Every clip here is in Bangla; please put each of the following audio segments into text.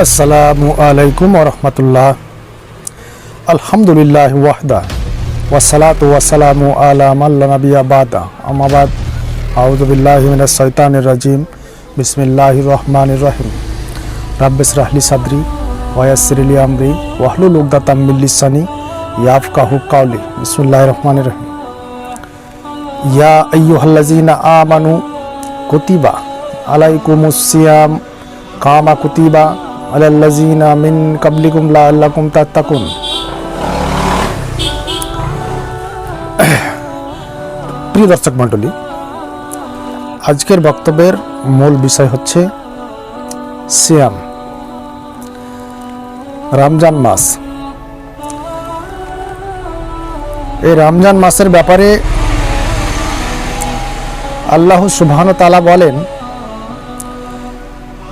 আসসালামু আলাইকুম রহমতুল্লাহ আলহামদুলিল্লাহ ওয়াহদা ওয়াসালাতু ওয়াসালামু আলা মাল্লা নবিয়া বাদা আমাবাদ আউযুবিল্লাহি মিনাশ শাইতানির রাজিম বিসমিল্লাহির রহমানির রহিম রাব্বিস রাহলি সাদরি ওয়ায়াসসিরলি আমরি ওয়াহলুল উকদাতাম মিন লিসানি ইয়াফকাহু কাওলি বিসমিল্লাহির রহমানির রহিম ইয়া আইয়ুহাল্লাযীনা আমানু কুতিবা আলাইকুমুস সিয়াম কামা কুতিবা আলাল্লাযীনা মিন কাবলিকুম লাআল্লাকুম তাত্তাকুন। প্রিয় দর্শক মণ্ডলী, আজকের বক্তব্যের মূল বিষয় হচ্ছে সিয়াম। রমজান মাস। এই রমজান মাসের ব্যাপারে আল্লাহ সুবহান তালা বলেন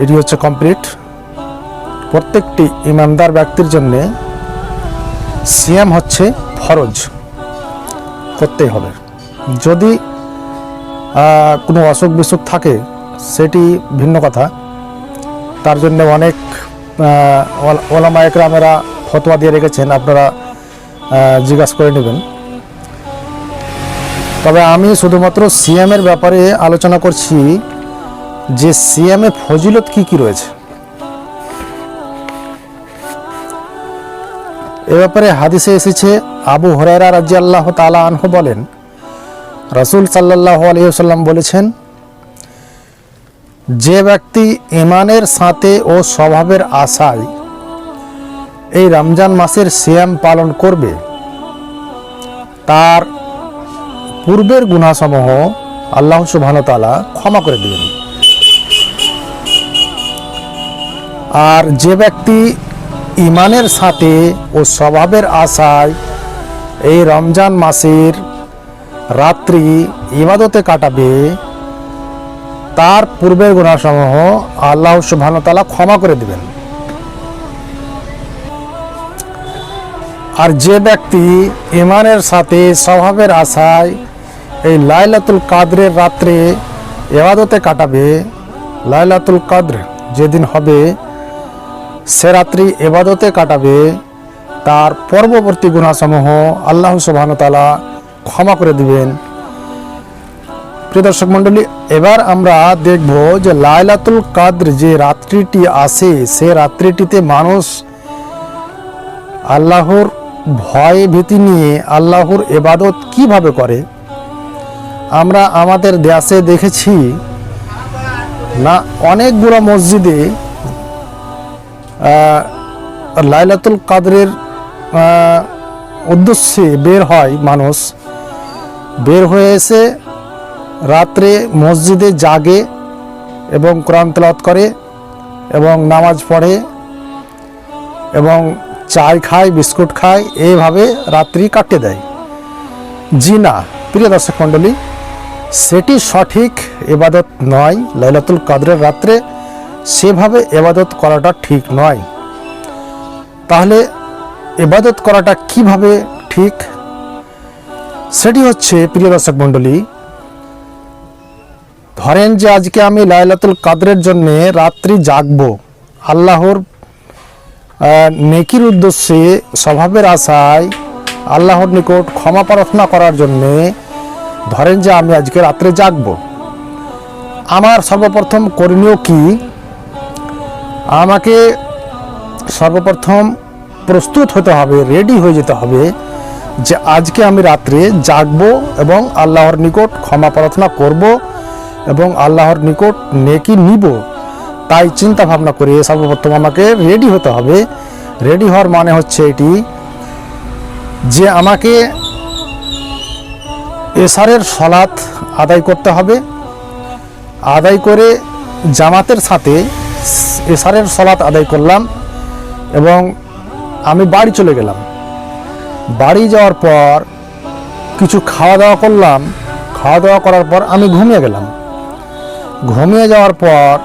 এটি হচ্ছে কমপ্লিট প্রত্যেকটি ইমানদার ব্যক্তির জন্যে সিয়াম হচ্ছে ফরজ, করতেই হবে। যদি কোনো অসুখ বিসুখ থাকে, সেটি ভিন্ন কথা। তার জন্য অনেক ওলামা একরামেরা ফতোয়া দিয়ে রেখেছেন, আপনারা জিজ্ঞাসা করে নেবেন। তবে আমি শুধুমাত্র সিএমের ব্যাপারে আলোচনা করছি যে সিএমে ফজিলত কি কি রয়েছে? এ ব্যাপারে হাদিসে এসেছে, আবু হরাইরা রাজি আল্লাহ তালা আনহু বলেন, রাসুল সাল্লাহ আলহিহাল্লাম বলেছেন, যে ব্যক্তি ইমানের সাথে ও স্বভাবের আশায় এই রমজান মাসের সিয়াম পালন করবে, তার পূর্বের গুণাসমূহ আল্লাহ সুবহানতালা ক্ষমা করে দিবেন। আর যে ব্যক্তি ইমানের সাথে ও স্বভাবের আশায় এই রমজান মাসের রাত্রি ইবাদতে কাটাবে, তার পূর্বের গুণাসমূহ আল্লাহ সুবহানতালা ক্ষমা করে দিবেন। আর যে ব্যক্তি ইমানের সাথে স্বভাবের আশায় এই লাইলাতুল কাদরের রাত্রে এবাদতে কাটাবে, লাইলাতুল কাদর যেদিন হবে সে রাত্রি এবাদতে কাটাবে, তার পর্ববর্তী গুণাসমূহ আল্লাহ সুবাহতালা ক্ষমা করে দিবেন। প্রিয় দর্শক মণ্ডলী, এবার আমরা দেখব যে লাইলাতুল কাদ্র যে রাত্রিটি আসে সে রাত্রিটিতে মানুষ আল্লাহর ভয় ভীতি নিয়ে আল্লাহর এবাদত কীভাবে করে? আমরা আমাদের দেশে দেখেছি, না, অনেকগুলো মসজিদে লাইলাতুল কাদরের উদ্দেশ্যে বের হয় মানুষ। বের হয়ে এসে রাত্রে মসজিদে জাগে এবং কোরআন তেলাওয়াত করে এবং নামাজ পড়ে এবং চায় খায়, বিস্কুট খায় এইভাবে রাত্রি কাটে দেয়। জি না, প্রিয় দর্শক মণ্ডলী, সেটি সঠিক এবাদত নয়। লাইলাতুল কাদরের রাত্রে সেভাবে এবাদত করাটা ঠিক নয়। তাহলে এবাদত করাটা কীভাবে ঠিক? সেটি হচ্ছে, প্রিয় দর্শক মণ্ডলী, ধরেন যে আজকে আমি লাইলাতুল কাদরের জন্য রাত্রি জাগব। আল্লাহর নেকির উদ্দেশ্যে, স্বভাবের আশায় আল্লাহর নিকট ক্ষমা প্রার্থনা করার জন্যে ধরেন যে আমি আজকে রাত্রে জাগব। আমার সর্বপ্রথম করণীয় কি? আমাকে সর্বপ্রথম প্রস্তুত হতে হবে রেডি হয়ে যেতে হবে যে আজকে আমি রাত্রে জাগবো এবং আল্লাহর নিকট ক্ষমা প্রার্থনা করব এবং আল্লাহর নিকট নেকি নিব। তাই চিন্তা ভাবনা করে সর্বপ্রথম আমাকে রেডি হতে হবে। রেডি হওয়ার মানে হচ্ছে এটি যে আমাকে এসারের সলাৎ আদায় করতে হবে। আদায় করে জামাতের সাথে এসারের সলাত আদায় করলাম এবং আমি বাড়ি চলে গেলাম। বাড়ি যাওয়ার পর কিছু খাওয়া দাওয়া করলাম। খাওয়া দাওয়া করার পর আমি ঘুমিয়ে গেলাম। ঘুমিয়ে যাওয়ার পর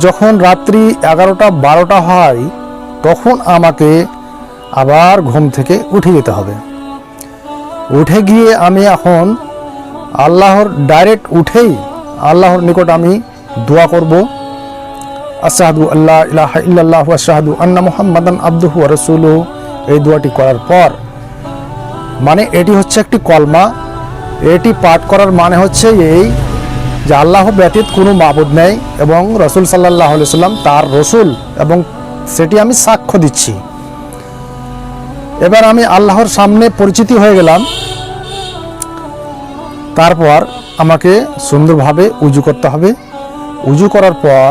যখন রাত্রি এগারোটা, বারোটা হয়, তখন আমাকে আবার ঘুম থেকে উঠে যেতে হবে। উঠে গিয়ে আমি এখন আল্লাহর ডাইরেক্ট উঠেই আল্লাহর নিকট আমি দোয়া করব। আসাহাদু আল্লাহ ইলাহা ইল্লাল্লাহু আসাহাদু আন্না মুহাম্মাদান আবদুহু ওয়া রাসূলুহু। এই দোয়াটি করার পর মানে এটি হচ্ছে একটি কলমা। এটি পাঠ করার মানে হচ্ছে এই যে আল্লাহ ব্যতীত কোনো মাবুদ নেই এবং রসুল সাল্লাহ সাল্লাম তার রসুল এবং সেটি আমি সাক্ষ্য দিচ্ছি। এবার আমি আল্লাহর সামনে পরিচিতি হয়ে গেলাম। তারপর আমাকে সুন্দরভাবে উজু করতে হবে। উজু করার পর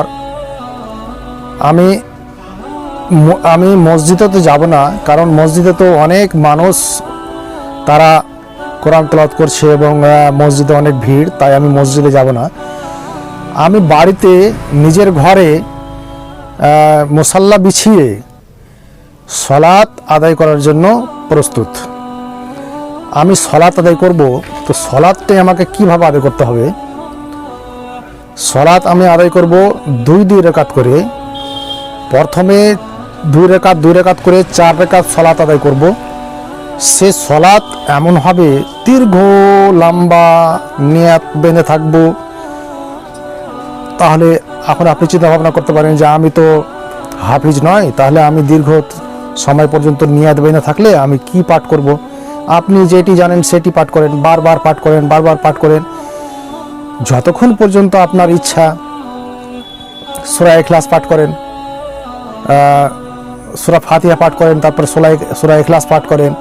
আমি আমি মসজিদে তো যাব না, কারণ মসজিদে তো অনেক মানুষ তারা কোরআন তলাত করছে এবং মসজিদে অনেক ভিড়, তাই আমি মসজিদে যাব না। আমি বাড়িতে নিজের ঘরে মশাল্লা বিছিয়ে সলাৎ আদায় করার জন্য প্রস্তুত। আমি সলাৎ আদায় করব, তো সলাৎটাই আমাকে কীভাবে আদায় করতে হবে? সলাৎ আমি আদায় করব দুই দুই রেকাত করে। প্রথমে দুই রেকাত দুই রেকাত করে চার রেকাত সলাৎ আদায় করব। সে সলাৎ এমন হবে, দীর্ঘ, লম্বা নিয়াত বেঁধে থাকব। তাহলে এখন আপনি চিন্তা ভাবনা করতে পারেন যে আমি তো হাফিজ নয়, তাহলে আমি দীর্ঘ সময় পর্যন্ত নিয়াত বেঁধে থাকলে আমি কি পাঠ করব? আপনি যেটি জানেন সেটি পাঠ করেন, বারবার পাঠ করেন, বারবার পাঠ করেন। যতক্ষণ পর্যন্ত আপনার ইচ্ছা সুরা এখলাস পাঠ করেন সুরা ফাতিহা পাঠ করেন, তারপর সোলাই সুরা এখলাস পাঠ করেন,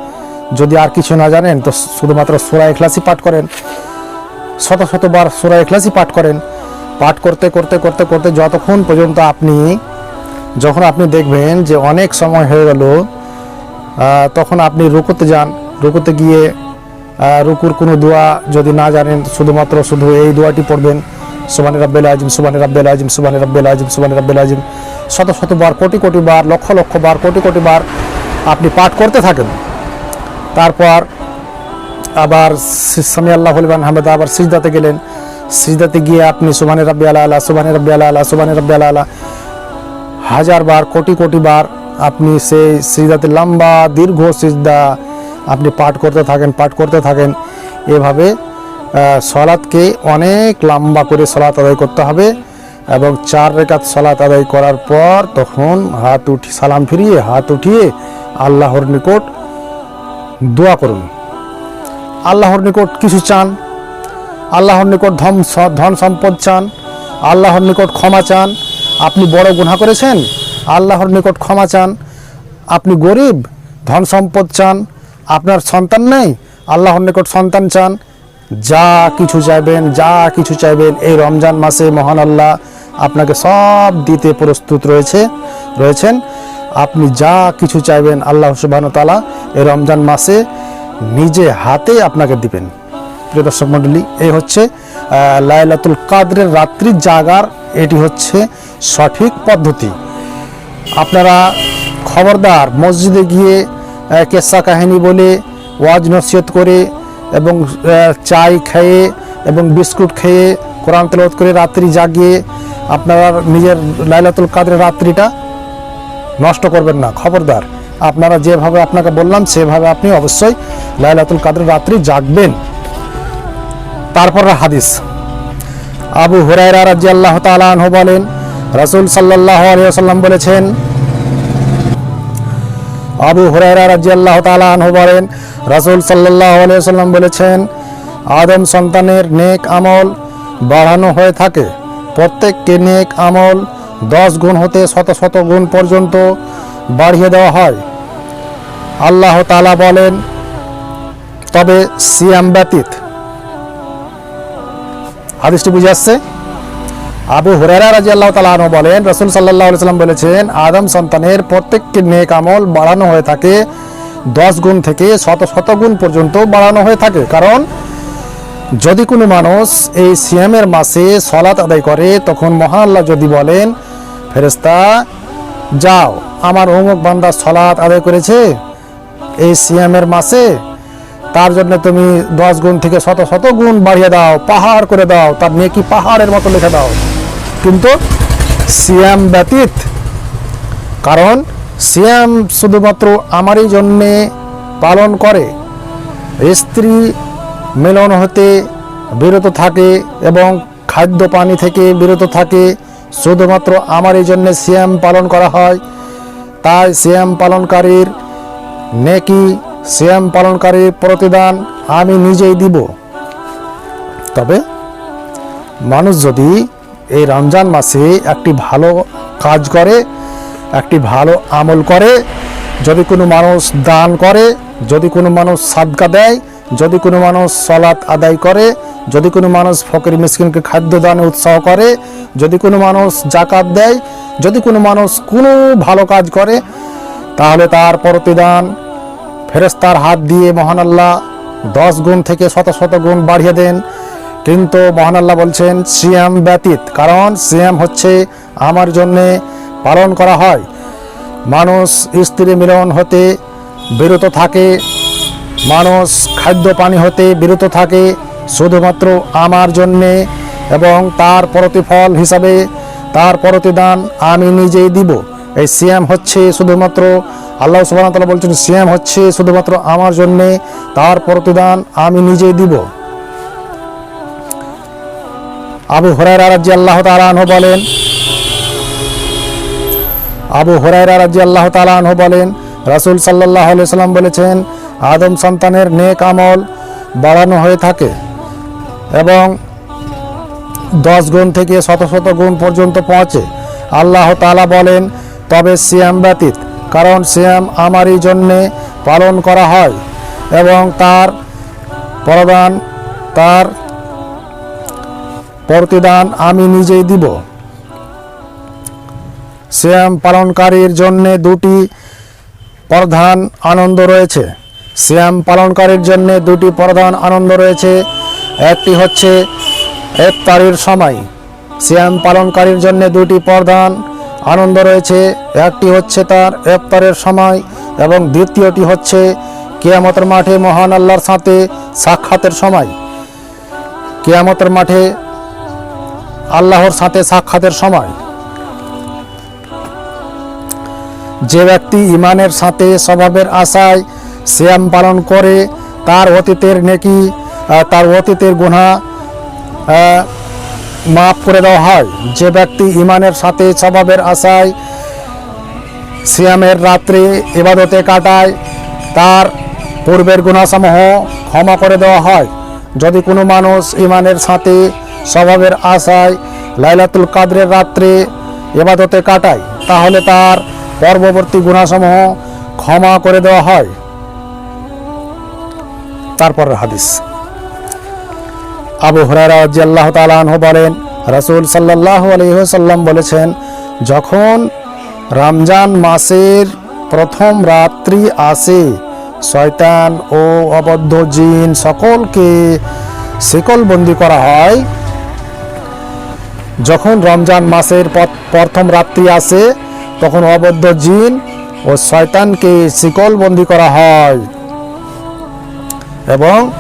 যদি আর কিছু না জানেন, তো শুধুমাত্র সুরা এখলাসই পাঠ করেন, শত শতবার সুরা এখলাসই পাঠ করেন। পাঠ করতে করতে করতে করতে যতক্ষণ পর্যন্ত আপনি, যখন আপনি দেখবেন যে অনেক সময় হয়ে গেল তখন আপনি রুকুতে যান, রুকুতে গিয়ে রুকুর কোনো দোয়া যদি না জানেন, শুধুমাত্র শুধু এই দোয়াটি পড়বেন সুবানি রাব্বেল আজিম সুবানি রাব্বেল আজিম সুবানি রাব্বেল আজিম সুবানি রাব্বেল আজিম শত শতবার কোটি কোটি বার, লক্ষ লক্ষ বার, কোটি কোটি বার আপনি পাঠ করতে থাকেন। তারপর আবার সামি আল্লাহ হলিবান আহমেদ আবার সিজদাতে গেলেন। সিজদাতে গিয়ে আপনি সুবানি রাব্বি আলা আলা সুবানি রাব্বি আলা আলা সুবানি রাব্বি আলা আলা হাজার বার, কোটি কোটি বার আপনি সেই সিজদাতে লম্বা, দীর্ঘ সিজদা আপনি পাঠ করতে থাকেন পাঠ করতে থাকেন এভাবে আহ, সলাৎকে অনেক লম্বা করে সলাৎ আদায় করতে হবে এবং চার রেখাত সলাৎ আদায় করার পর তখন হাত উঠি সালাম ফিরিয়ে হাত উঠিয়ে আল্লাহর নিকট দোয়া করুন। আল্লাহর নিকট কিছু চান আল্লাহর নিকট ধন ধন সম্পদ চান আল্লাহর নিকট ক্ষমা চান আপনি বড় গুনাহ করেছেন আল্লাহর নিকট ক্ষমা চান আপনি গরিব ধন সম্পদ চান আপনার সন্তান নেই? আল্লাহর নিকট সন্তান চান? যা কিছু চাইবেন, যা কিছু চাইবেন, এই রমজান মাসে, মহান আল্লাহ আপনাকে সব দিতে প্রস্তুত রয়েছে, রয়েছেন। আপনি যা কিছু চাইবেন, আল্লাহ সুবাহ তালা এই রমজান মাসে নিজে হাতে আপনাকে দিবেন। প্রিয় দর্শক মণ্ডলী, এই হচ্ছে লাইলাতুল কাদরের রাত্রি জাগার, এটি হচ্ছে সঠিক পদ্ধতি। আপনারা খবরদার মসজিদে গিয়ে কেসা কাহিনী বলে, ওয়াজ নসিহত করে এবং চাই খেয়ে এবং বিস্কুট খেয়ে কোরআন তেলাওয়াত করে রাত্রি জাগিয়ে আপনারা নিজের লাইলাতুল কাদের রাত্রিটা নষ্ট করবেন না। খবরদার, আপনারা যেভাবে আপনাকে বললাম, সেভাবে আপনি অবশ্যই লাইলাতুল কাদের রাত্রি জাগবেন। তারপর হাদিস। আবু হুরায়রা রাদিয়াল্লাহু তাআলা আনহু বলেন, রাসূল সাল্লাল্লাহু আলাইহি ওয়াসাল্লাম বলেছেন আবু হুরায়রা রাদিয়াল্লাহু তাআলা আনহু বলেন, রাসূল সাল্লাল্লাহু আলাইহি ওয়াসাল্লাম বলেছেন, আদম সন্তানের নেক আমল বাড়ানো হয়ে থাকে। প্রত্যেককে নেক আমল দশ গুণ হতে শত শত গুণ পর্যন্ত বাড়িয়ে দেওয়া হয়। আল্লাহ তাআলা বলেন, তবে সিয়াম ব্যতীত। হাদিসটি বুঝে আসছে? আবু হুরায়রা রাদিয়াল্লাহু আল্লাহ আনহু বলেন, রসুল আলাইহি সাল্লাম বলেছেন, আদম সন্তানের প্রত্যেককে নেক আমল বাড়ানো হয়ে থাকে দশ গুণ থেকে শত শত গুণ পর্যন্ত বাড়ানো হয়ে থাকে। কারণ যদি কোনো মানুষ এই সিয়ামের মাসে সলাত আদায় করে, তখন মহান আল্লাহ যদি বলেন ফেরেস্তা যাও, আমার অমুক বান্দা সলাত আদায় করেছে এই সিয়ামের মাসে, তার জন্য তুমি দশ গুণ থেকে শত শত গুণ বাড়িয়ে দাও, পাহাড় করে দাও, তার নেকি পাহাড়ের মতো লিখে দাও। কিন্তু সিয়াম ব্যতীত, কারণ সিয়াম শুধুমাত্র আমারই জন্যে পালন করে। স্ত্রী মিলন হতে বিরত থাকে এবং খাদ্য পানি থেকে বিরত থাকে, শুধুমাত্র আমার এই জন্যে সিয়াম পালন করা হয়। তাই সিয়াম পালনকারীর নেকি সিয়াম পালনকারীর প্রতিদান আমি নিজেই দিব। তবে মানুষ যদি এই রমজান মাসে একটি ভালো কাজ করে, একটি ভালো আমল করে। যদি কোনো মানুষ দান করে, যদি কোনো মানুষ সাদকা দেয়, যদি কোনো মানুষ সলাৎ আদায় করে, যদি কোনো মানুষ ফকির মিসকিনকে খাদ্য দানে উৎসাহ করে, যদি কোনো মানুষ জাকাত দেয়, যদি কোনো মানুষ কোনো ভালো কাজ করে, তাহলে তার প্রতিদান ফেরেস্তার হাত দিয়ে মহান আল্লাহ দশ গুণ থেকে শত শত গুণ বাড়িয়ে দেন। কিন্তু মহান আল্লাহ বলছেন, সিয়াম ব্যতীত, কারণ সিয়াম হচ্ছে আমার জন্যে পালন করা হয়। মানুষ স্ত্রী মিলন হতে বিরত থাকে, মানুষ খাদ্য পানি হতে বিরত থাকে, শুধুমাত্র আমার জন্যে এবং তার প্রতিফল হিসাবে তার প্রতিদান আমি নিজেই দিব। এই সিয়াম হচ্ছে শুধুমাত্র আল্লাহ সুবাহ বলছেন, সিয়াম হচ্ছে শুধুমাত্র আমার জন্যে তার প্রতিদান আমি নিজেই দিব। আবু হরাইরা রাজি আল্লাহ তালাহ বলেন, আবু হরাইরা রাজি আল্লাহ তালাহ বলেন, রাসুল সাল্লাহ সাল্লাম বলেছেন, আদম সন্তানের নেক আমল বাড়ানো হয়ে থাকে এবং দশ গুণ থেকে শত শত গুণ পর্যন্ত পৌঁছে। আল্লাহ তালা বলেন, তবে সিয়াম ব্যতীত, কারণ সিয়াম আমারই জন্যে পালন করা হয় এবং তার প্রদান, তার প্রতিদান আমি নিজেই দিব। সিয়াম পালনকারীর জন্য দুটি প্রধান আনন্দ রয়েছে। সিয়াম পালনকারীর জন্য দুটি প্রধান আনন্দ রয়েছে। একটি হচ্ছে ইফতারির সময়। সিয়াম পালনকারীর জন্য দুটি প্রধান আনন্দ রয়েছে। একটি হচ্ছে তার ইফতারের সময় এবং দ্বিতীয়টি হচ্ছে কেয়ামতের মাঠে মহান আল্লাহর সাথে সাক্ষাতের সময়। কেয়ামতের মাঠে আল্লাহর সাথে সাক্ষাতের সময় যে ব্যক্তি ইমানের সাথে স্বভাবের আশায় সিয়াম পালন করে, তার অতীতের নেকি তার অতীতের গুণা মাফ করে দেওয়া হয়। যে ব্যক্তি ইমানের সাথে স্বভাবের আশায় সিয়ামের রাত্রে ইবাদতে কাটায়, তার পূর্বের গুণাসমূহ ক্ষমা করে দেওয়া হয়। যদি কোনো মানুষ ইমানের সাথে স্বভাবের আশায় লাইলাতুল কাদরের রাত্রে ইবাদতে কাটায়, তাহলে তার পরবর্তী গুণাসমূহ ক্ষমা করে দেওয়া হয়। তারপরের হাদিস। আবু হরারা আল্লাহ তালাহ বলেন, রাসূল সাল্লাহ আলহিহাল্লাম বলেছেন, যখন রমজান মাসের প্রথম রাত্রি আসে, শয়তান ও অবদ্ধ জিন সকলকে শিকলবন্দি করা হয় যখন রমজান মাসের পর- প্রথম রাত্রি আসে, তখন অবদ্ধ জিন ও শয়তানকে শিকলবন্দি করা হয় এবং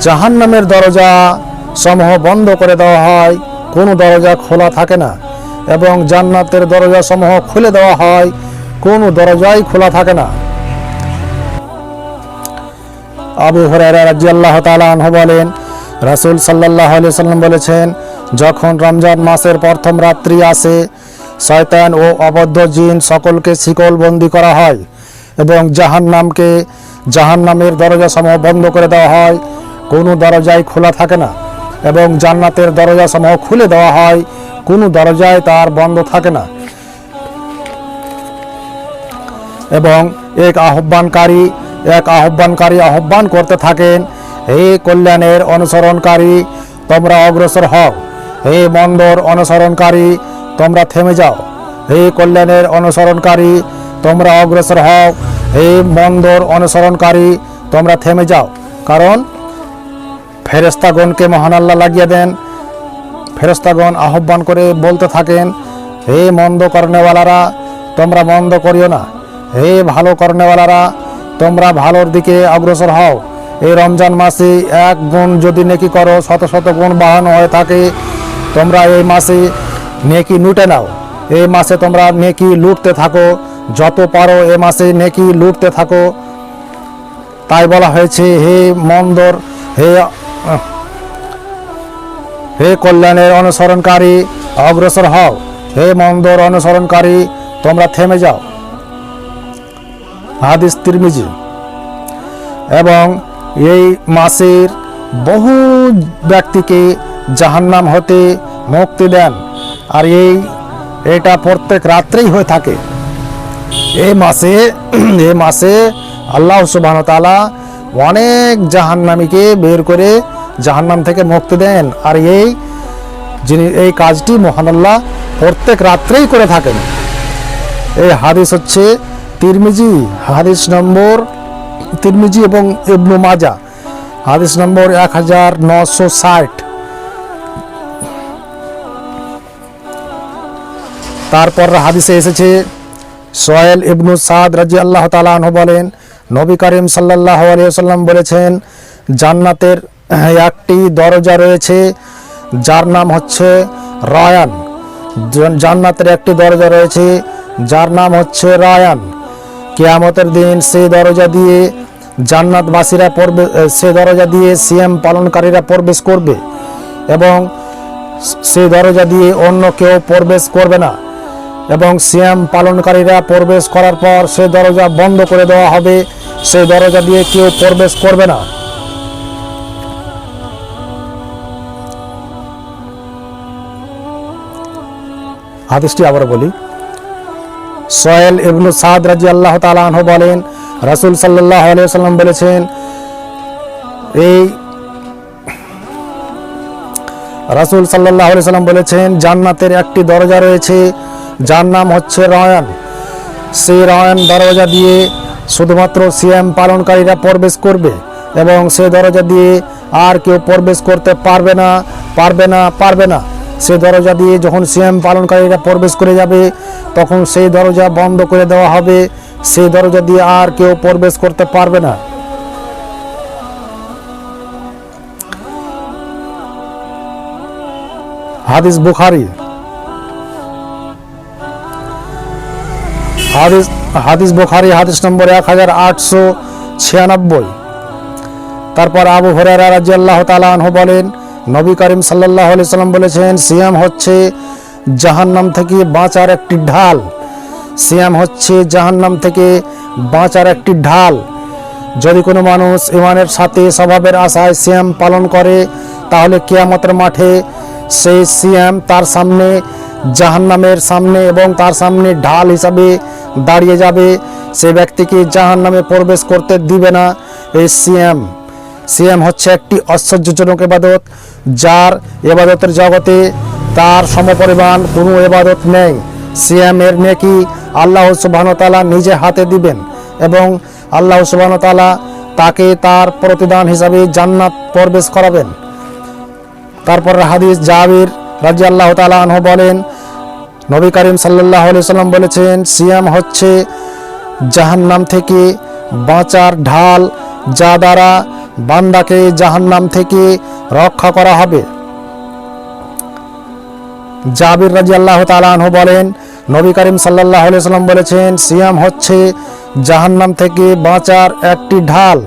জাহান্নামের দরজা সমূহ বন্ধ করে দেওয়া হয়। কোনো দরজা খোলা থাকে না এবং জান্নাতের দরজা সমূহ খুলে দেওয়া হয়। কোনো দরজাই খোলা থাকে না। আবু হরাইরা রাজিয়াল্লাহ তালাহ বলেন, রাসূল সাল্লাহ আলিয়া সাল্লাম বলেছেন যখন রমজান মাসের প্রথম রাত্রি আসে, শয়তান ও অবদ্ধ জিন সকলকে শিকলবন্দি করা হয় এবং জাহান্নামকে জাহান্নামের দরজা সমূহ বন্ধ করে দেওয়া হয়। কোনো দরজাই খোলা থাকে না এবং জান্নাতের দরজা সমূহ খুলে দেওয়া হয়। কোনো দরজায় তার বন্ধ থাকে না। এবং এক আহ্বানকারী এক আহ্বানকারী আহ্বান করতে থাকেন, হে কল্যাণের অনুসরণকারী, তোমরা অগ্রসর হও। হে মন্দর অনুসরণকারী, তোমরা থেমে যাও। হে কল্যাণের অনুসরণকারী, তোমরা অগ্রসর হও। হে মন্দর অনুসরণকারী, তোমরা থেমে যাও। কারণ ফেরেস্তাগণকে মহান আল্লাহ লাগিয়ে দেন। ফেরেস্তাগণ আহ্বান করে বলতে থাকেন, হে মন্দ কর্নেওয়ালারা তোমরা মন্দ করিও না। হে ভালো কর্নেওয়ালারা তোমরা ভালোর দিকে অগ্রসর হও। এই রমজান মাসে এক গুণ যদি নেকি করো, শত শত গুণ বাহানো হয়ে থাকে। তোমরা এই মাসে নেকি লুটে নাও। এই মাসে তোমরা নেকি লুটতে থাকো। যত পারো এ মাসে নেকি লুটতে থাকো। তাই বলা হয়েছে, হে মন্দর, হে হে কল্যাণের অনুসরণকারী, অগ্রসর হও। হে মন্দর অনুসরণকারী, তোমরা থেমে যাও। হাদিস তিরমিজি। এবং এই মাসের বহু ব্যক্তিকে জাহান্নাম হতে মুক্তি দেন আর এই, এটা প্রত্যেক রাত্রেই হয়ে থাকে। এই মাসে, এ মাসে আল্লাহ সুবাহ তালা অনেক জাহান্নামীকে বের করে জাহান্নাম থেকে মুক্তি দেন। আর এই, যিনি এই কাজটি আল্লাহ প্রত্যেক রাত্রেই করে থাকেন। এই হাদিস হচ্ছে তিরমিজি, হাদিস নম্বর তিরমিজি এবং ইবনু মাজা হাদিস নম্বর এক হাজার নশো ষাট। তারপর হাদিসে এসেছে, সোহেল ইবনু সাদ রাজি আল্লাহ তালাহ বলেন, নবী করিম সাল্লাহ আলিয়াল্লাম বলেছেন, জান্নাতের একটি দরজা রয়েছে, যার নাম হচ্ছে রায়ান। জান্নাতের একটি দরজা রয়েছে, যার নাম হচ্ছে রায়ান। কেয়ামতের দিন সেই দরজা দিয়ে জান্নাতবাসীরা প্রবে সে দরজা দিয়ে সিএম পালনকারীরা প্রবেশ করবে এবং সেই দরজা দিয়ে অন্য কেউ প্রবেশ করবে না। এবং সিএম পালনকারীরা প্রবেশ করার পর সে দরজা বন্ধ করে দেওয়া হবে। সেই দরজা দিয়ে কেউ প্রবেশ করবে না। হাদিসটি আবার বলি। সোহেল ইবনু সাদ রাজি আল্লাহ তালাহ বলেন, রাসুল সাল্লাহ সাল্লাম বলেছেন, এই রাসুল সাল্লাহ সাল্লাম বলেছেন, জান্নাতের একটি দরজা রয়েছে যার নাম হচ্ছে রয়ান। সেই রয়ান দরজা দিয়ে শুধুমাত্র সিএম পালনকারীরা প্রবেশ করবে এবং সে দরজা দিয়ে আর কেউ প্রবেশ করতে পারবে না পারবে না পারবে না। সেই দরজা দিয়ে যখন সিএম পালনকারীরা প্রবেশ করে যাবে, তখন সেই দরজা বন্ধ করে দেওয়া হবে। সেই দরজা দিয়ে আর কেউ প্রবেশ করতে পারবে না। হাদিস বুখারি। হাদিস হাদিস বুখারি, হাদিস নম্বর এক হাজার আটশো ছিয়ানব্বই। তারপর আবু হরেরা রাজি আল্লাহ তালাহ বলেন, নবী করিম সাল্লাহ আলি সাল্লাম বলেছেন, সিয়াম হচ্ছে জাহান্নাম থেকে বাঁচার একটি ঢাল। সিয়াম হচ্ছে জাহান্নাম থেকে বাঁচার একটি ঢাল। যদি কোনো মানুষ ইমানের সাথে স্বভাবের আশায় সিয়াম পালন করে, তাহলে কেয়ামতের মাঠে সেই সিয়াম তার সামনে জাহান্নামের সামনে এবং তার সামনে ঢাল হিসাবে দাঁড়িয়ে যাবে। সে ব্যক্তিকে জাহান্নামে প্রবেশ করতে দিবে না। এই সিয়াম সিয়াম হচ্ছে একটি আশ্চর্যজনক এবাদত, যার এবাদতের জগতে তার সমপরিমাণ কোনো এবাদত নেই। সিয়ামের নেকি আল্লাহ সুবাহতালা নিজে হাতে দিবেন এবং আল্লাহ সুবাহতালা তাকে তার প্রতিদান হিসাবে জান্নাত প্রবেশ করাবেন। তারপর হাদিস জাবির রাজি আল্লাহ তালাহ বলেন, নবী করিম সাল্লাহ সাল্লাম বলেছেন, সিয়াম হচ্ছে জাহান্নাম থেকে বাঁচার ঢাল যা দ্বারা বান্দাকে জাহান্নাম থেকে রক্ষা করা হবে। জাবির রাজি আল্লাহ তালাহ বলেন, নবী করিম সাল্লাহ সাল্লাম বলেছেন, সিয়াম হচ্ছে জাহান্নাম থেকে বাঁচার একটি ঢাল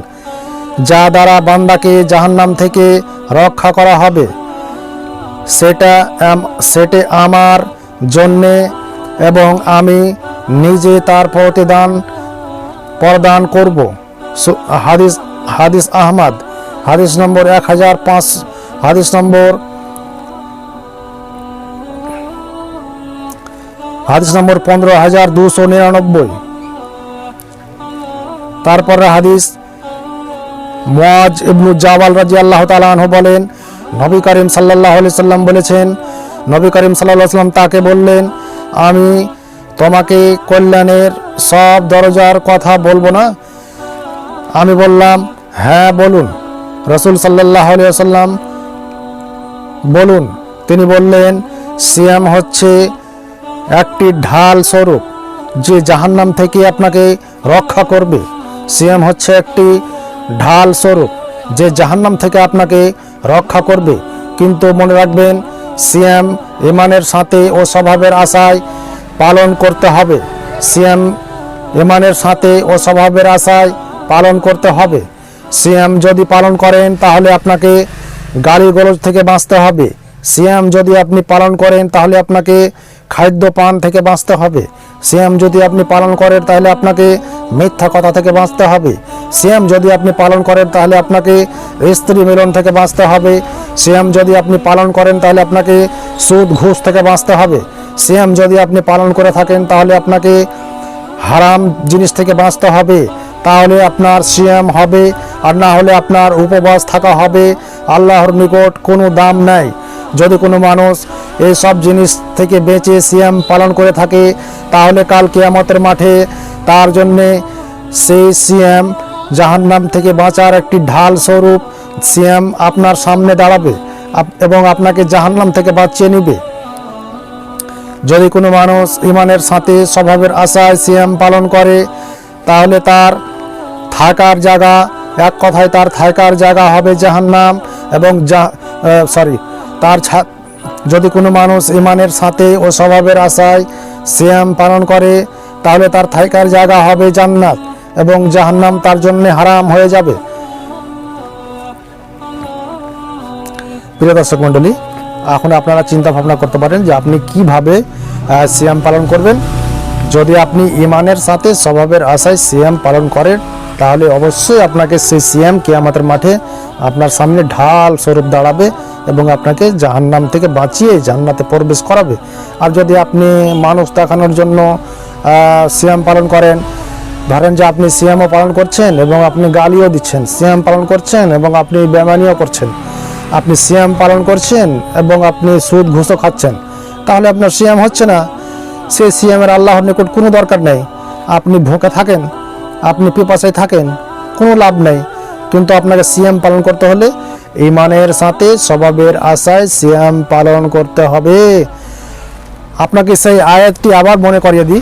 যা দ্বারা বান্দাকে জাহান্নাম থেকে রক্ষা করা হবে। সেটা সেটে আমার জন্যে এবং আমি নিজে তার প্রতিদান প্রদান করব। হাদিস হাদিস আহমদ, হাদিস নম্বর এক হাজার পাঁচ, হাদিস নম্বর হাদিস নম্বর পনেরো হাজার দুশো নিরানব্বই। তারপরে হাদিস মুয়াজ ইবনু জাওয়াল রাজি আল্লাহ তালাহ বলেন নবী করিম সাল্লাহ আলি সাল্লাম বলেছেন, নবী করিম সাল্লাহ সাল্লাম তাকে বললেন, আমি তোমাকে কল্যাণের সব দরজার কথা বলব না। আমি বললাম হ্যাঁ বলুন। রসুল সাল্লাহ সাল্লাম বলুন, তিনি বললেন, সিয়াম হচ্ছে একটি ঢাল স্বরূপ, যে জাহান্নাম থেকে আপনাকে রক্ষা করবে। সিয়াম হচ্ছে একটি ঢাল স্বরূপ। যে জাহান্নাম থেকে আপনাকে রক্ষা করবে। কিন্তু মনে রাখবেন, সিয়াম ইমানের সাথে ও স্বভাবের আশায় পালন করতে হবে। সিয়াম ইমানের সাথে ও স্বভাবের আশায় পালন করতে হবে। সিয়াম যদি পালন করেন, তাহলে আপনাকে গালি গলজ থেকে বাঁচতে হবে। সিয়াম যদি আপনি পালন করেন, তাহলে আপনাকে খাদ্য পান থেকে বাঁচতে হবে। সিয়াম যদি আপনি পালন করেন, তাহলে আপনাকে মিথ্যা কথা থেকে বাঁচতে হবে। সিয়াম যদি আপনি পালন করেন, তাহলে আপনাকে স্ত্রী মিলন থেকে বাঁচতে হবে। সিয়াম যদি আপনি পালন করেন, তাহলে আপনাকে সুদ ঘুষ থেকে বাঁচতে হবে। সিয়াম যদি আপনি পালন করে থাকেন, তাহলে আপনাকে হারাম জিনিস থেকে বাঁচতে হবে। তাহলে আপনার সিয়াম হবে, আর না হলে আপনার উপবাস থাকা হবে। আল্লাহর নিকট কোনো দাম নাই। যদি কোনো মানুষ এই সব জিনিস থেকে বেঁচে সিয়াম পালন করে থাকে, তাহলে কাল কেয়ামতের মাঠে তার জন্যে সেই সিয়াম জাহান্নাম থেকে বাঁচার একটি ঢাল স্বরূপ সিয়াম আপনার সামনে দাঁড়াবে এবং আপনাকে জাহান্নাম থেকে বাঁচিয়ে নিবে। যদি কোনো মানুষ ইমানের সাথে স্বভাবের আশায় সিয়াম পালন করে, তাহলে তার থাকার জায়গা, এক কথায় তার থাকার জায়গা হবে জাহান্নাম এবং সরি তার যদি কোনো মানুষ ইমানের সাথে ও স্বভাবের আশায় সিয়াম পালন করে, তাহলে তার থাকার জায়গা হবে জান্নাত। এবং জাহান্নাম তার জন্য হারাম হয়ে যাবে। প্রিয় দর্শক মণ্ডলী, এখন আপনারা চিন্তা ভাবনা করতে পারেন যে আপনি কীভাবে সিয়াম পালন করবেন। যদি আপনি ইমানের সাথে স্বভাবের আশায় সিয়াম পালন করেন, তাহলে অবশ্যই আপনাকে সেই সিয়াম কিয়ামতের মাঠে আপনার সামনে ঢাল স্বরূপ দাঁড়াবে এবং আপনাকে জাহান্নাম থেকে বাঁচিয়ে জান্নাতে প্রবেশ করাবে। আর যদি আপনি মানুষ দেখানোর জন্য সিয়াম পালন করেন ধরেন যে আপনি সিয়ামও পালন করছেন এবং আপনি গালিও দিচ্ছেন, সিয়াম পালন করছেন এবং আপনি বেমানিও করছেন। আপনি সিয়াম পালন করছেন এবং আপনি সুদ, ঘুষও খাচ্ছেন। তাহলে আপনার সিয়াম হচ্ছে না। সেই সিয়ামের আল্লাহর নিকট কোনো দরকার নেই। আপনি ভোকে থাকেন, আপনি পিপাসায় থাকেন, কোনো লাভ নেই। কিন্তু আপনাকে সিয়াম পালন করতে হলে ইমানের সাথে স্বভাবের আশায় সিয়াম পালন করতে হবে। আপনাকে সেই আয়াতটি আবার মনে করিয়ে দিই।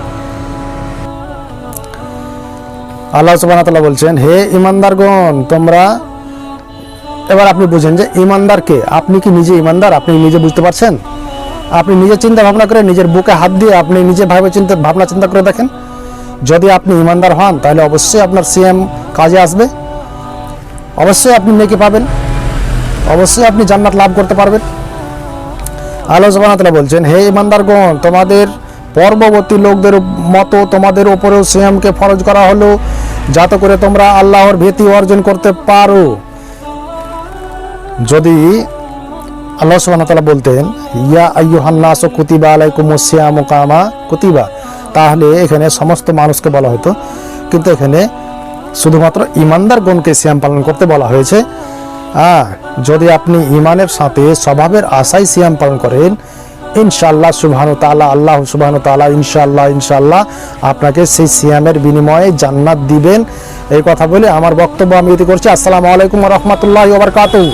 আল্লাহ তাআলা বলছেন, হে ইমানদারগণ তোমরা এবার আপনি বুঝেন যে ইমানদার কে? আপনি কি নিজে ইমানদার আপনি নিজে বুঝতে পারছেন? আপনি নিজে চিন্তা ভাবনা করে নিজের বুকে হাত দিয়ে আপনি নিজে ভাবে চিন্তা, ভাবনা চিন্তা করে দেখেন। যদি আপনি ইমানদার হন, তাহলে অবশ্যই আপনার সিএম কাজে আসবে। অবশ্যই আপনি নেকি পাবেন। অবশ্যই আপনি জান্নাত লাভ করতে পারবেন। আল্লাহ ওয়া বলছেন, হে ইমানদারগণ তোমাদের পর্ববর্তী লোকদের মতো তোমাদের উপরেও সিয়ামকে ফরজ করা হলো। যাতে করে তোমরা আল্লাহর ভীতি অর্জন করতে পারো। যদি আল্লাহ তাআলা বলতেন, ইয়া আইয়ুহান নাসু কুতিবা আলাইকুমুস সিয়ামু কামা কুতিবা, তাহলে এখানে সমস্ত মানুষকে বলা হতো। কিন্তু এখানে শুধুমাত্র ইমানদার গণকে সিয়াম পালন করতে বলা হয়েছে। হ্যাঁ যদি আপনি ইমানের সাথে স্বভাবের আশায় সিয়াম পালন করেন ইনশাআল্লাহ সুবহানু তালা আল্লাহ সুবহানু তালা ইনশাল্লাহ ইনশাল্লাহ আপনাকে সেই সিয়ামের বিনিময়ে জান্নাত দিবেন। এই কথা বলে আমার বক্তব্য আমি এটি করছি। আসসালামু আলাইকুম রহমতুল্লাহ ওবরকাতুহ